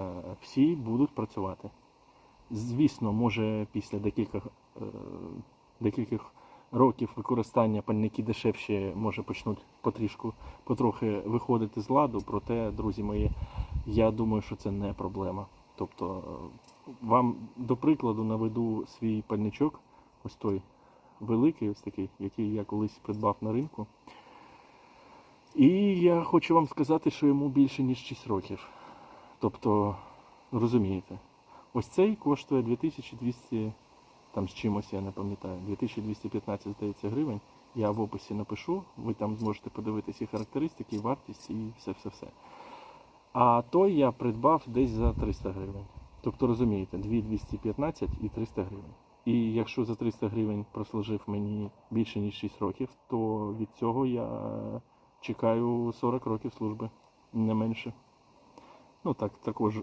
е, всі будуть працювати. Звісно, може після декількох, е, декількох років використання пальники дешевші, може почнуть потрішку, потрохи виходити з ладу. Проте, друзі мої, я думаю, що це не проблема. Тобто, е, вам до прикладу наведу свій пальничок, ось той великий, ось такий, який я колись придбав на ринку. І я хочу вам сказати, що йому більше ніж 6 років. Тобто, розумієте, ось цей коштує 2200 там з чимось, я не пам'ятаю, 2215, здається, гривень. Я в описі напишу, ви там зможете подивитися і характеристики, і вартість, і все-все-все. А той я придбав десь за 300 гривень. Тобто, розумієте, 2215 і 300 гривень. І якщо за 300 гривень прослужив мені більше ніж 6 років, то від цього я чекаю 40 років служби, не менше. Ну так, також